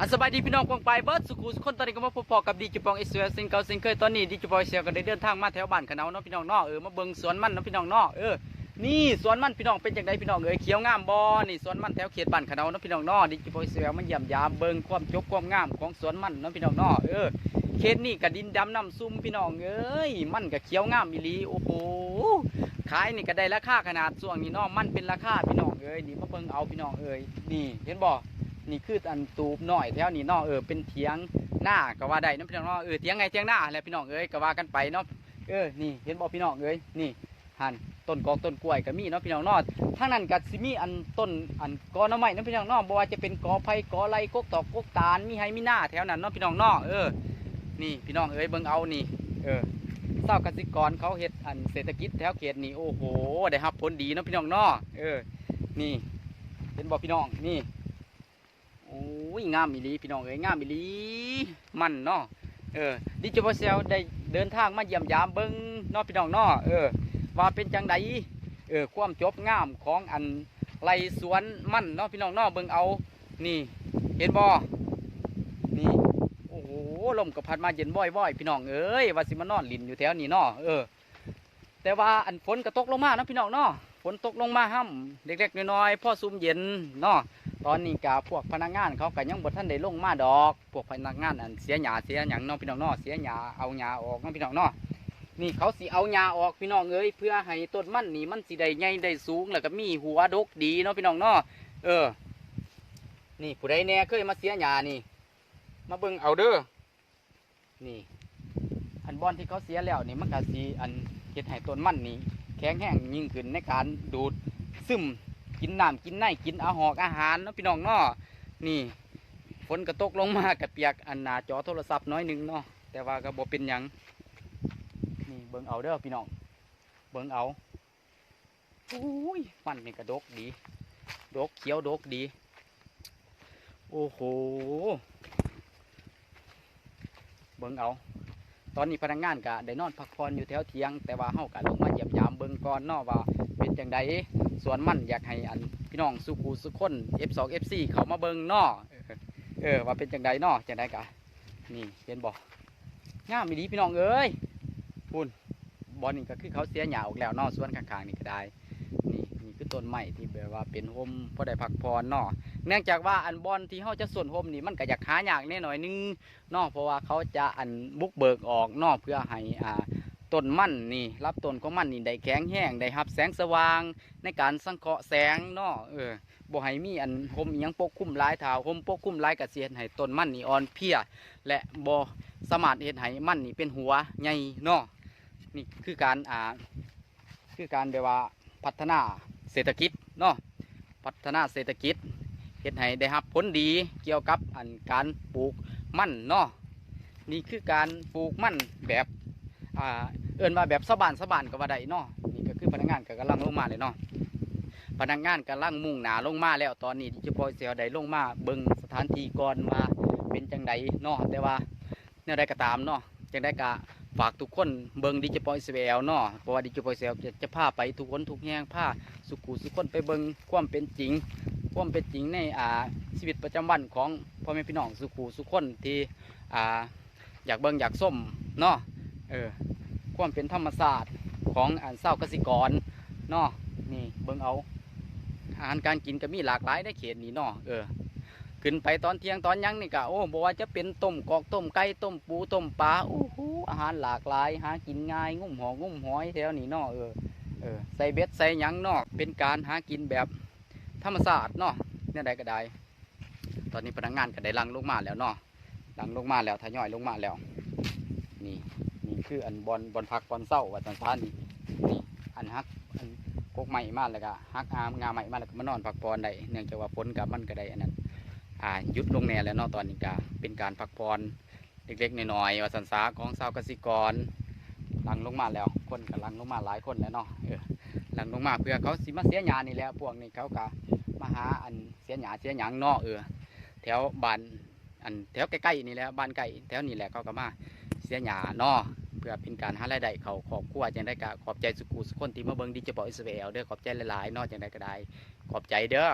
อันสบายดีพี่น้องกวางไปเบิร์ดสุขุสุคนตอนนี้ก็มาพบพอกับดีจิปองเอสเวลซิงเกิลซิงเคยตอนนี้ดีจิปองเอสเวลก็ได้เดินทางมาแถวบ้านขนาวเนาะพี่น้องเนาะเออมาเบิ่งสวนมันเนาะพี่น้องเนาะเออนี่สวนมันพี่น้องเป็นจังไดพี่น้องเอ้ยเขียวงามบ่นี่สวนมันแถวเขตบ้านขนาวเนาะพี่น้องเนาะดีจิปองเอสเวลมันเยี่ยมยามเบิ่งความจบความงามของสวนมันเนาะพี่น้องเนาะเออเขตนี่ก็ดินดำน้ำซุ่มพี่น้องเอ้ยมันก็เขียวงามอีหลีโอ้โหขายนี่ก็ได้ราคาขนาดช่วงนี้เนาะมันเป็นราคาพี่น้องเอ้ยนี่มาเบิ่งเอาพี่น้องเอ้ยนี่เห็นบ่ นี่คืออันตูบหน่อยแถวนี้นาะเออเป็นเถียงหน้าก็ว่าได้เนาะพี่น้องเนาะเออเถียงไงเถียงหน้าแหละพี่น้องเอ้ยก็ว่ากันไปเนาะเออนี่เห็นบ่พี่น้องเอ้ยนี่หันต้นกอกต้นกล้วยก็มีเนาะพี่น้องเนาะทางนั้นก็สิมีอันต้นอันกอหน้ำไม้เนาะพี่น้องเนาะบ่ว่าจะเป็นกอไผ่กอไรกกตอกกกตาลมีไฮมีหน้าแถวนั้นเนาะพี่น้องเนาะเออนี่พี่น้องเอ้ยเบิ่งเอานี่เออเศร้ากสิกรเขาเฮ็ดอันเศรษฐกิจแถวเขตนี่โอ้โหได้รับผลดีเนาะพี่น้องเนาะเออนี่เห็นบ่พี่น้องนี่ โอ้ยงามอีลีพี่น้องเอ้ยงามอีลีมันเนาะเออดิจิทัลเซลได้เดินทางมาเยี่ยมยามเบิ้งเนาะพี่น้องเนาะเออว่าเป็นจังไดเออความจบงามของอันไรสวนมันเนาะพี่น้องเนาะเบิ้งเอานี่เห็นบ่นี่โอ้โหลมก็พัดมาเย็นบ่อยๆพี่น้องเอ้ยว่าสิมานอนลินอยู่แถวนี้เนาะเออแต่ว่าอันฝนก็ตกลงมาเนาะพี่น้องเนาะ ฝนตกลงมาห้ำเล็กๆน้อยๆพ่อซุ่มเย็นเนาะตอนนี้กาพวกพนักงานเขาก็ยังบ่ทันได้ลงมาดอก พวกพนักงานอันเสียหญ้าเสียหยังเนาะพี่น้องเนาะเสียหญ้าเอาหญ้าออกเนาะพี่น้องเนาะนี่เขาสิเอาหญ้าออกพี่น้องเอ้ยเพื่อให้ต้นมันนี่มันสิได้ใหญ่ได้สูงแล้วก็มีหัวดกดีเนาะพี่น้องเนาะเออ นี่ผู้ใดแน่เคยมาเสียหญ้านี่ มาเบิ่งเอาเด้อนี่ อันบอนที่เขาเสียแล้วนี่มันก็สิอันเฮ็ดให้ต้นมันนี่ แข็งแรงยิ่งขึ้นในการดูดซึมกินน้ำกินไนกินอาหอกอาหารเนาะพี่น้องเนาะนี่ฝนก็ตกลงมากับเปียกอันหนาจอโทรศัพท์น้อยหนึงเนาะแต่ว่าก็บ่เป็นหยังนี่เบิ่งเอาเด้อพี่น้องเบิ่งเอาอุ้ยมันนี่ก็ดกดี ดกเขียวดกดี โอ้โห เบิ่งเอา ตอนนี้พนักงานก็ได้นอนพักผ่อนอยู่แถวเทียง แต่ว่าเฮาก็ลงมาเยียมยามเบิ่งก่อนเนาะว่าเป็นจังไดสวนมันอยากให้อันพี่น้องสุขูสุคน F2 F4 เขามาเบิ่งเนาะเออเออว่าเป็นจังใดเนาะจังใดกะนี่เห็นบ่งามีดีพี่น้องเอ้ยพุ่นบอลนี่ก็คือเขาเสียหญ้าออกแล้วเนาะสวนข้างๆนี่ก็ได้นี่นี่ คือต้นไม้ที่แบบว่าเป็นโฮมพอได้พักผ่อนเนาะเนื่องจากว่าอันบอลที่เขาจะส่วนโฮมนี่มันก็อยากหาอยากแน่หน่อยนึงเนาะเพราะว่าเขาจะอันบุกเบิกออกเนาะเพื่อให้อ่าต้นมั่นนี่ รับต้นของมันนี่ได้แข็งแห้งได้รับแสงสว่าง ในการสังเคราะห์แสงเนาะเออบ่ให้มีอันคมอิหยังปกคลุมลายเท้าคมปกคลุมลายกระเสียนให้ต้นมั่นนี่อ่อนเพียและบ่สามารถเฮ็ดให้มั่นนี่เป็นหัวใหญ่เนาะนี่คือการอ่าคือการแบบว่าพัฒนา เศรษฐกิจเนาะพัฒนาเศรษฐกิจเฮ็ดให้ได้รับผลดีเกี่ยวกับอันการปลูกมันเนาะนี่คือการปลูกมันแบบอ่าเอินว่าแบบสะบานสะบานก็ว่าได้เนาะนี่ก็คือพนักงานก็กำลังลงมาเลยเนาะพนักงานกำลังมุ่งหนาลงมาแล้วตอนนี้ที่เฉพาะเสียวใดลงมาเบิ่งสถานที่ก่อนมาเป็นจังใดเนาะแต่ว่าแนวใดก็ตามเนาะจังใดก็ ฝากทุกคนเบิงดิจิปอยเซลเนาะเพราะว่าดิจิปอยเซลจะพาไปทุกคนทุกแห่งพาสุขุสุขคนไปเบิงความเป็นจริง ความเป็นจริงในอ่าชีวิตประจำวันของพ่อแม่พี่น้องสุขุสุขคนที่อ่าอยากเบิงอยากส้มเนาะเออความเป็นธรรมศาสตร์ของอันเศร้ากสิกรเนาะนี่เบิงเอาอาหารการกินก็มีหลากหลายในเขตนี้เนาะเออ ขึ้นไปตอนเที่ยงตอนยังนี่ก็โอ้บอกว่าจะเป็นต้มกอกต้มไก่ต้มปูต้มปลาโอ้โหอาหารหลากหลาย หากินง่ายงุ่มหองุ่มหอยแถวนี้นาะเออเออใส่เบ็ดใส่ยังนาะเป็นการหากินแบบธรรมศาสตร์เนาะเนี่ยใดก็ได้ ตอนนี้พนักงานก็ได้ลังลงมาแล้วเนาะลังลงมาแล้วทยอยลงมาแล้ว นี่นี่คืออันบอลบอลพักบอลเศร้าว่าสันสานนี่นี่อันฮักอันกกใหม่มาแล้วก็ฮักอามงาใหม่มาแล้วก็มานอนพักผ่อนได้เนื่องจากว่าฝนกับมันก็ได้อันนั้น ยุดลงแน่แล้วเนาะตอนนี้ก็เป็นการพักผ่อนเล็กๆน้อยๆว่าสันสาของชาวกสิกรลังลงมาแล้วคนกำลังลงมาหลายคนแล้วเนาะเออลังลงมาเพื่อเขาสิมาเสียหยานี่แหล้วพวกนี้เขาก็มาหาอันเสียหยาเสียหยางเนาะเออแถวบ้านอันแถวใกล้ๆนี่แหละบ้านใกล้แถวนี้แหละเขาก็มาเสียหยาเนาะเพื่อเป็นการหารายได้เขาขอบครัวจังได้ก็ขอบใจสุกูสุกคนที่มาเบิ่งดิจิทัลอิสราเอลเด้อขอบใจหลายๆเนอกจังได้ก็ได้ขอบใจเด้อ